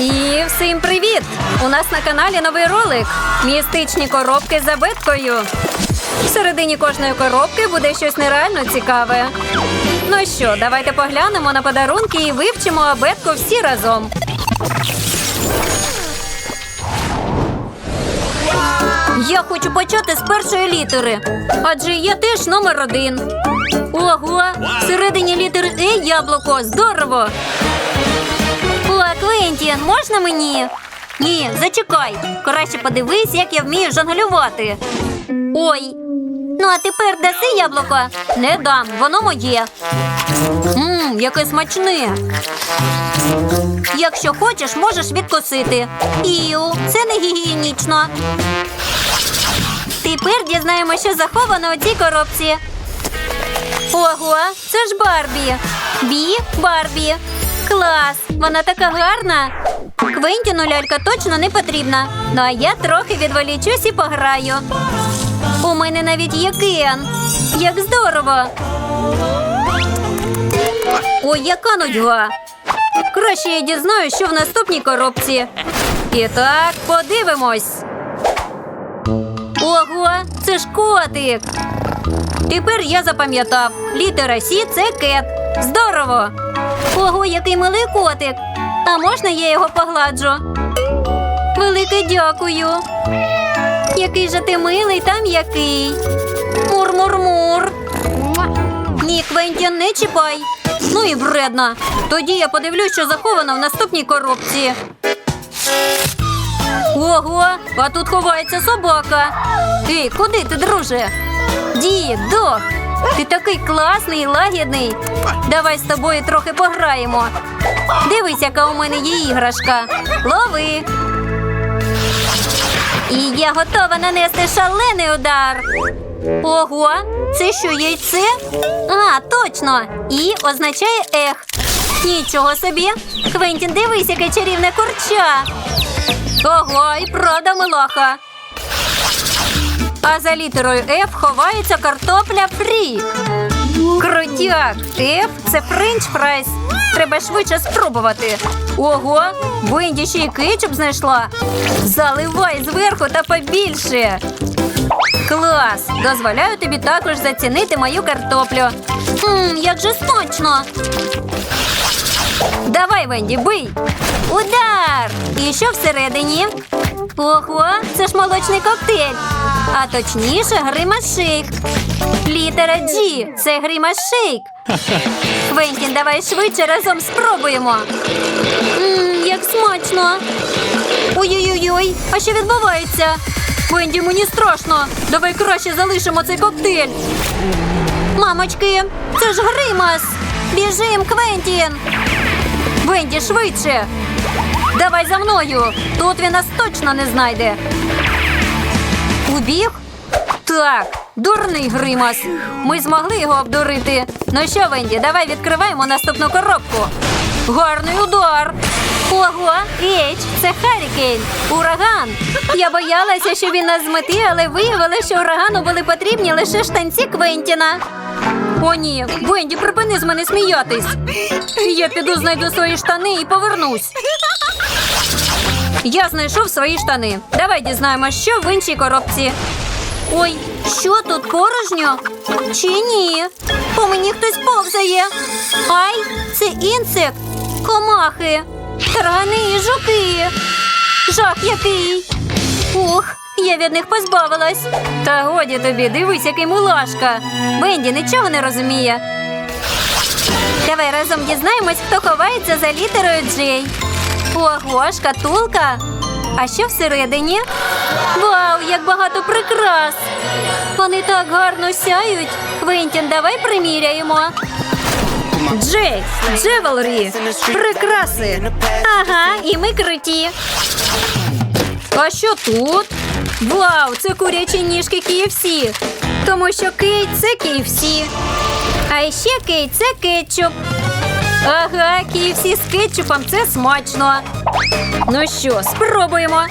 І всім привіт! У нас на каналі новий ролик. Містичні коробки з абеткою. Всередині кожної коробки буде щось нереально цікаве. Ну що, давайте поглянемо на подарунки і вивчимо абетку всі разом. Я хочу почати з першої літери, адже я теж номер один. Ого, всередині літери Е яблуко. Здорово! Квентін, можна мені? Ні, зачекай. Краще подивись, як я вмію жонглювати. Ой. Ну, а тепер даси яблуко? Не дам, воно моє. Мм, яке смачне. Якщо хочеш, можеш відкусити. Іу, це не гігієнічно. Тепер дізнаємося, що заховано у цій коробці. Ого, це ж Барбі. Бі Барбі. Клас! Вона така гарна. Квентіну лялька точно не потрібна. Ну а я трохи відволічусь і пограю. У мене навіть є Кен. Як здорово. Ой, яка нудьга. Краще я дізнаюсь, що в наступній коробці. І так, подивимось. Ого, це ж котик. Тепер я запам'ятав. Літера Сі це кет. Здорово! Ого, який милий котик. А можна я його погладжу? Велике дякую. Який же ти милий та м'який. Мур-мур-мур. Ні, Квентін, не чіпай. Ну і вредна. Тоді я подивлюсь, що заховано в наступній коробці. Ого, а тут ховається собака. Ей, куди ти, друже? Дід, док, ти такий класний і лагідний. Давай з тобою трохи пограємо. Дивись, яка у мене є іграшка. Лови. І я готова нанести шалений удар. Ого, це що, яйце? А, точно. І означає ех. Нічого собі. Квентін, дивись, яке чарівне курча. Ого, і правда милаха. А за літерою F ховається картопля фрі. Крутяк. F – це френч фрайс. Треба швидше спробувати. Ого, Бенді ще й кетчуп знайшла. Заливай зверху та побільше. Клас! Дозволяю тобі також зацінити мою картоплю. Мм, як же смачно. Давай, Венді, бий. Удар! І що всередині? Ого, це ж молочний коктейль. А точніше, гримашейк. Літера G – це гримашейк. Квентін, давай швидше разом спробуємо. Мм, як смачно. Ой-ой-ой, а що відбувається? Венді, мені страшно. Давай краще залишимо цей коктейль. Мамочки, це ж гримас. Біжим, Квентін. Венді, швидше. Давай за мною. Тут він нас точно не знайде. Убіг? Так, дурний гримас. Ми змогли його обдурити. Ну що, Венді, давай відкриваємо наступну коробку. Гарний удар. Ого, Ейч, це Харікейн, ураган. Я боялася, що він нас змети, але виявилося, що урагану були потрібні лише штанці Квентіна. О, ні, Венді, припини з мене сміятись. Я піду знайду свої штани і повернусь. Я знайшов свої штани. Давай дізнаємося, що в іншій коробці. Ой, що тут порожньо? Чи ні? По мені хтось повзає. Ай, це інсект, комахи, таргани і жуки. Жах який. Ух, я від них позбавилась. Та годі тобі, дивись, який мулашка. Бенді нічого не розуміє. Давай разом дізнаємось, хто ховається за літерою Джей. Ого, шкатулка. А що всередині? Вау, як багато прикрас! Вони так гарно сяють. Квентін, давай приміряємо. Джей, Джевелрі, прикраси. Ага, і ми круті. А що тут? Вау, це курячі ніжки KFC. Тому що Кейт це KFC. А ще Кейт це кетчуп. Ага, KFC з кетчупом це смачно. Ну що, спробуємо.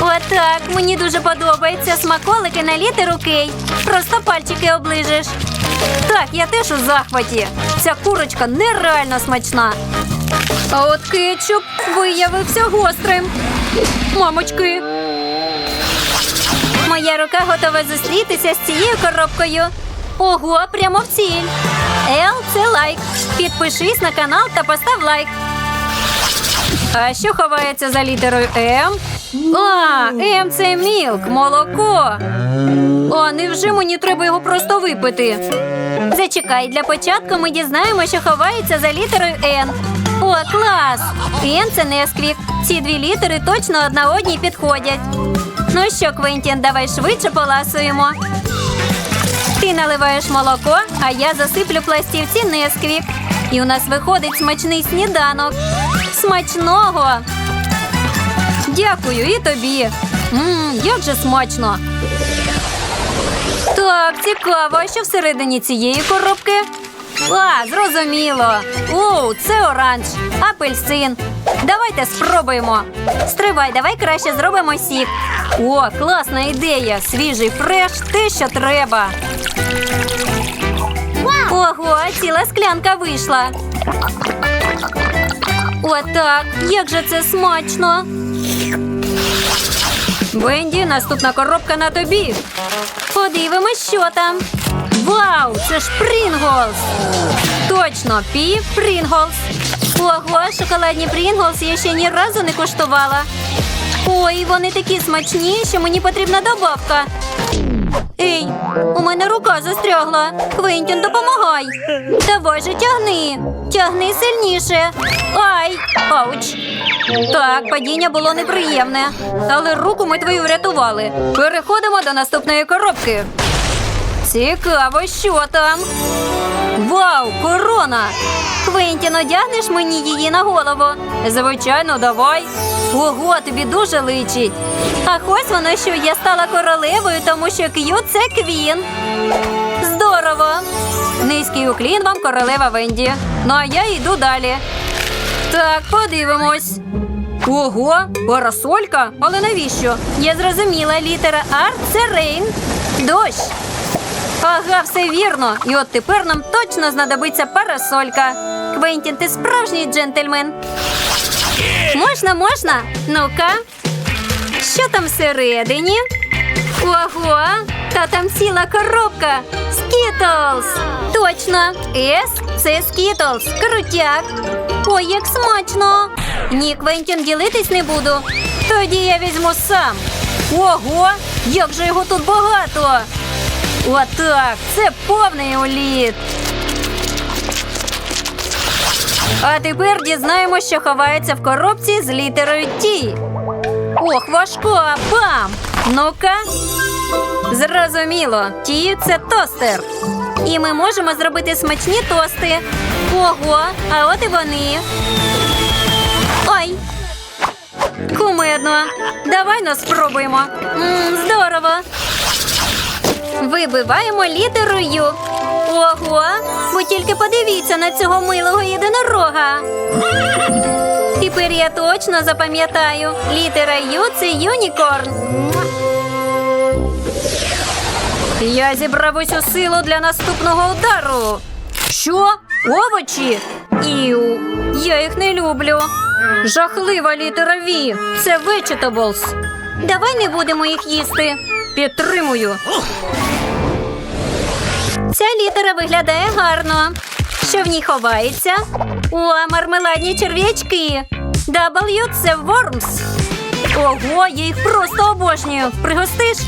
Отак, мені дуже подобається смаколики на літеру Кей. Просто пальчики оближеш. Так, я теж у захваті. Ця курочка нереально смачна. А от кетчуп виявився гострим. Мамочки. Моя рука готова зустрітися з цією коробкою. Ого, прямо в ціль. Лайк. Підпишись на канал та постав лайк. А що ховається за літерою М? А, М це мілк, молоко. А невже мені треба його просто випити? Зачекай, для початку ми дізнаємося, що ховається за літерою Н. О, клас! Н це Несквік. Ці дві літери точно одна одній підходять. Ну що, Квентін, давай швидше поласуємо. Ти наливаєш молоко, а я засиплю пластівці Несквік. І у нас виходить смачний сніданок. Смачного! Дякую і тобі. Ммм, як же смачно. Так, цікаво, що всередині цієї коробки? А, зрозуміло. О, це оранж, апельсин. Давайте спробуємо. Стривай, давай краще зробимо сік. О, класна ідея. Свіжий фреш, те, що треба. Ого, ціла склянка вийшла. Отак, як же це смачно. Венді, наступна коробка на тобі. Подивимось, що там. Вау, це ж Прінглс! Точно, пі Прінглс. Ого, шоколадні Прінглс я ще ні разу не куштувала. Ой, вони такі смачні, що мені потрібна добавка. Ей, у мене рука застрягла. Квентін, допомагай. Давай же тягни. Тягни сильніше. Ай! Ауч. Так, падіння було неприємне. Але руку ми твою врятували. Переходимо до наступної коробки. Цікаво, що там. Вау, корона! Квентін, одягнеш мені її на голову? Звичайно, давай. Ого, тобі дуже личить. А ось воно, що я стала королевою, тому що К'ю це квін. Здорово! Низький уклін вам королева Венді. Ну а я йду далі. Так, подивимось. Ого, парасолька? Але навіщо? Я зрозуміла, літера Р це рейн. Дощ. Ага, все вірно. І от тепер нам точно знадобиться парасолька. Квентін, ти справжній джентльмен. Можна, можна? Ну-ка. Що там всередині? Ого, та там ціла коробка. Скітлз. Точно. С це Скітлз. Крутяк. Ой, як смачно. Ні, Квентін, ділитись не буду. Тоді я візьму сам. Ого, як же його тут багато. Отак, це повний уліт. А тепер дізнаємося, що ховається в коробці з літерою Т. Ох, важко, бам! Ну-ка. Зрозуміло, Ті це тостер. І ми можемо зробити смачні тости. Ого, а от і вони. Ой. Кумедно. Давай нас спробуємо. М, здорово. Вибиваємо літеру Ю. Ого, ви тільки подивіться на цього милого єдинорога. Тепер я точно запам'ятаю. Літера Ю це юнікорн. Я зібрав усю силу для наступного удару. Що? Овочі? Іу, я їх не люблю. Жахлива літера Ві. Це vegetables. Давай не будемо їх їсти. Підтримую. Ця літера виглядає гарно. Що в ній ховається? О, мармеладні черв'ячки. W – це worms. Ого, я їх просто обожнюю. Пригостиш?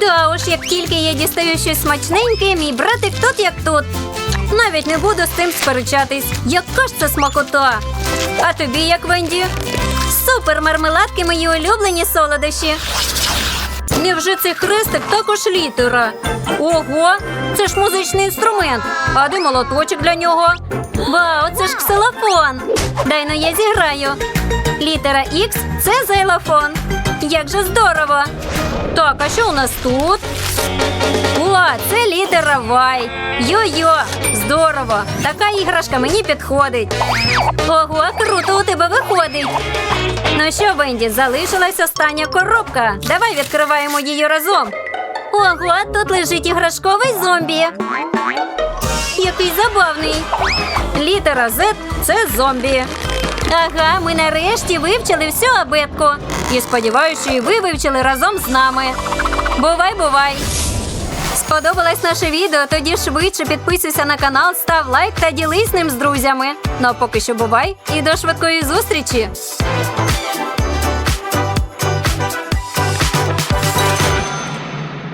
Да уж, як тільки я дістаю щось смачненьке, мій братик тут як тут. Навіть не буду з цим сперечатись. Яка ж це смакота? А тобі як Венді? Супер мармеладки мої улюблені солодощі. Невже цей хрестик також літера? Ого, це ж музичний інструмент. А де молоточок для нього? Вау, це ж ксилофон. Дай ну я зіграю. Літера Х це зайлофон. Як же здорово. Так, а що у нас тут? О, це літера Y. Йо-йо, здорово. Така іграшка мені підходить. Ого, круто у тебе виходить. Ну що, Венді, залишилась остання коробка. Давай відкриваємо її разом. Ого, тут лежить іграшковий зомбі. Який забавний. Літера Z – це зомбі. Ага, ми нарешті вивчили всю абетку. І сподіваюся, що і ви вивчили разом з нами. Бувай, бувай! Сподобалось наше відео? Тоді швидше підписуйся на канал, став лайк та ділись ним з друзями. Ну а поки що бувай і до швидкої зустрічі!